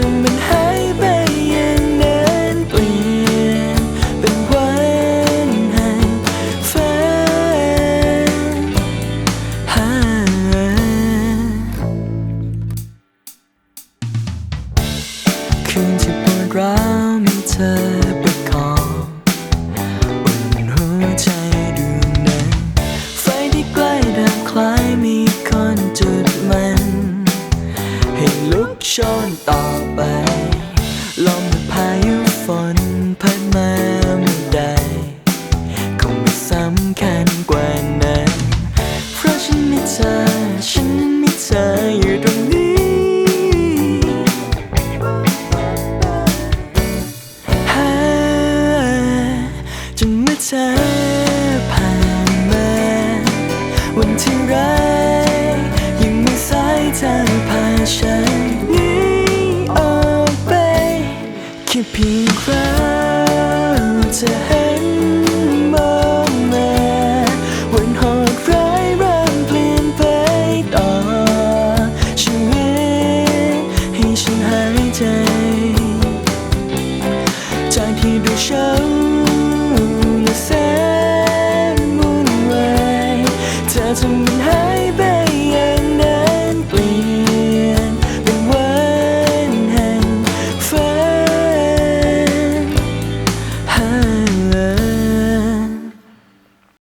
จะมันหายไปอย่างนั้นเปลี่ยนเป็นวันแห่งฝันหาคืนที่ปวดร้าวมีเธอประคองอุ่นหัวใจ ชนต่อไป ลมพายุฝนพัดมาเมื่อใด คงไม่สำคัญกว่านั้น เพราะฉันมีเธอ ฉันนั้นมีเธออยู่ตรงนี้ห เพียงครั้งจะให้